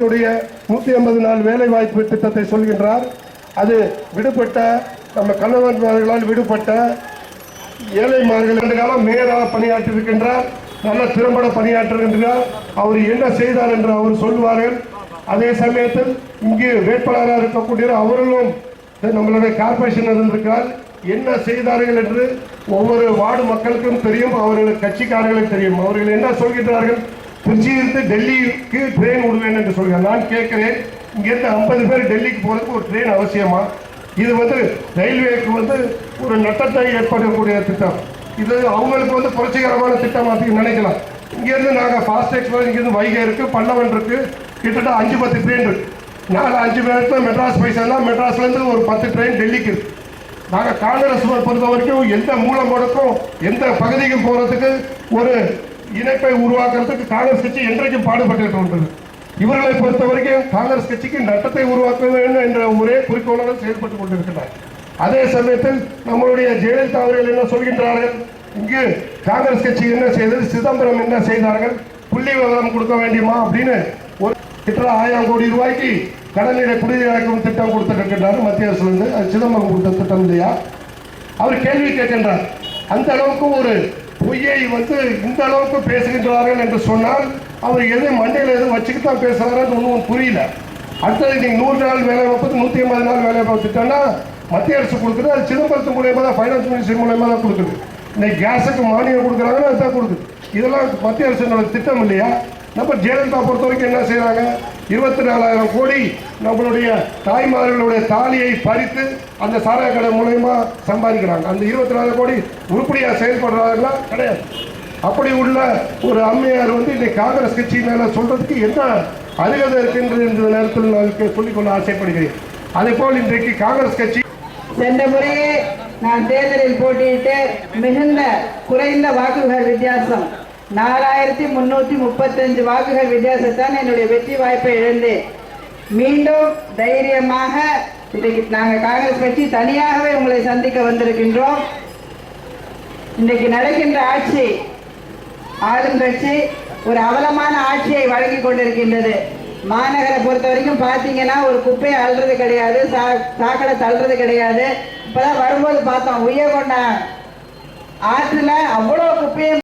நூற்றி நூத்தி ஐம்பது நாள் வேலை வாய்ப்பு திட்டத்தை சொல்கின்றார். அது விடுபட்ட நம்ம கணவன்மார்களால் விடுபட்ட ஏழைமார்கள் ரெண்டு காலம் மேயராக பணியாற்றியிருக்கின்றார். நல்ல திறம்பட பணியாற்றுகின்றார். அவர் என்ன செய்தார் என்று அவர் சொல்வார்கள் அதே சமயத்தில் இங்கு வேட்பாளராக இருக்கக்கூடிய அவர்களும் நம்மளுடைய கார்பரேஷன் இருந்திருக்கிறார். என்ன செய்தார்கள் என்று ஒவ்வொரு வார்டு மக்களுக்கும் தெரியும். அவர்கள் கட்சிக்காரர்களுக்கு தெரியும். அவர்கள் என்ன சொல்கின்றார்கள்? திருச்சியிலிருந்து டெல்லிக்கு ட்ரெயின் விடுவேன் என்று சொல்கிறார். நான் கேட்கிறேன் இங்கிருந்து ஐம்பது பேர் டெல்லிக்கு போகிறதுக்கு ஒரு ட்ரெயின் அவசியமா? இது வந்து ரயில்வேக்கு வந்து ஒரு நட்டத்தை ஏற்படக்கூடிய திட்டம். இது அவங்களுக்கு வந்து புரட்சிகரமான திட்டம் அப்படின்னு நினைக்கலாம். இங்கேருந்து நாங்கள் ஃபாஸ்ட் எக்ஸ்பிரஸ் இங்கேருந்து வைகை இருக்குது பல்லவன் இருக்குது கிட்டத்தட்ட அஞ்சு பத்து ட்ரெயின் இருக்குது நாலு அஞ்சு மணி நேரத்தில் மெட்ராஸ் போய் மெட்ராஸ்லேருந்து ஒரு பத்து ட்ரெயின் டெல்லிக்கு இருக்குது நாங்கள் காங்கிரஸ் பொறுத்த வரைக்கும் எந்த மூலம் கொடுக்கும் எந்த பகுதிக்கும் போகிறதுக்கு ஒரு இணைப்பை உருவாக்குறதுக்கு காங்கிரஸ் கட்சி என்றைக்கும் பாடுபட்டு இவர்களை பொறுத்த வரைக்கும் காங்கிரஸ் கட்சிக்கு நட்டத்தை உருவாக்க வேண்டும் என்ற ஒரே குறிக்கோளுடன் செயல்பட்டு கொண்டிருக்கிறார். அதே சமயத்தில் நம்மளுடைய ஜெயலலிதா அவர்கள் என்ன சொல்கின்றார்கள்? இங்கு காங்கிரஸ் கட்சி என்ன செய்தது? சிதம்பரம் என்ன செய்தார்கள்? புள்ளி விவரம் கொடுக்க வேண்டியமா அப்படின்னு ஒரு கிட்ட ஆயிரம் கோடி ரூபாய்க்கு கடலிட குடிநீராக்கும் திட்டம் கொடுத்திருக்கின்றார் மத்திய அரசு அது சிதம்பரம் கொடுத்த திட்டம் இல்லையா? அவர் கேள்வி கேட்கின்றார். அந்த அளவுக்கு ஒரு பொய்யை வந்து இந்த அளவுக்கு பேசுகின்றார்கள் என்று சொன்னால் அவர் எதை மண்டையில் எதுவும் வச்சுக்கிட்டு தான் பேசுறாருன்னு ஒன்றும் புரியல. அடுத்தது நீங்கள் நூறு நாள் வேலை வாய்ப்பு நூற்றி ஐம்பது நாள் வேலை வாய்ப்பு திட்டம்னா மத்திய அரசு கொடுக்குது அது சிதம்பரத்து மூலயமா தான் ஃபைனான்ஸ் மினிஸ்டர் மூலயமா தான் கொடுக்குது. இன்னைக்கு கேஸுக்கு மானியம் கொடுக்குறாங்கன்னா அதுதான் கொடுக்குது. இதெல்லாம் மத்திய அரசு திட்டம் இல்லையா? நம்ம ஜெயலலிதா பொறுத்த வரைக்கும் என்ன செய்கிறாங்க இருபத்தி நாலாயிரம் கோடி நம்மளுடைய தாய்மார்களுடைய தாலியை பறித்து அந்த சாராய கடை மூலயமா சம்பாதிக்கிறாங்க. அந்த இருபத்தி நாலு கோடி உருப்படியாக செயல்படுறாங்களா கிடையாது. அப்படி உள்ள ஒரு அம்மையார் வந்து இன்னைக்கு காங்கிரஸ் கட்சி மேலே சொல்றதுக்கு என்ன அருகதை இருக்கின்றது என்ற நேரத்தில் நான் சொல்லிக்கொள்ள ஆசைப்படுகிறேன். அதே போல் இன்றைக்கு காங்கிரஸ் கட்சி சென்ற முறையே நான் தேர்தலில் போட்டியிட்டு மிகுந்த குறைந்த வாக்குகள் வித்தியாசம். நாலாயிரத்தி முன்னூத்தி முப்பத்தஞ்சு வாக்குகள் வித்தியாசத்தான் என்னுடைய வெற்றி வாய்ப்பை இழந்தேன் மீண்டும் தைரியமாக இன்றைக்கு நாங்கள் காங்கிரஸ் கட்சி தனியாகவே உங்களை சந்திக்க வந்திருக்கின்றோம். இன்றைக்கு நடக்கின்ற ஆட்சி ஆளும் கட்சி ஒரு அவலமான ஆட்சியை வழங்கி கொண்டிருக்கின்றது. மாநகரை பொறுத்த வரைக்கும் பார்த்தீங்கன்னா ஒரு குப்பையை அள்ளுறது கிடையாது சா சாக்கடை தள்ளுறது கிடையாது. இப்பதான் வரும்போது பார்த்தோம் உயர்கொண்ட ஆற்றுல அவ்வளோ குப்பையும்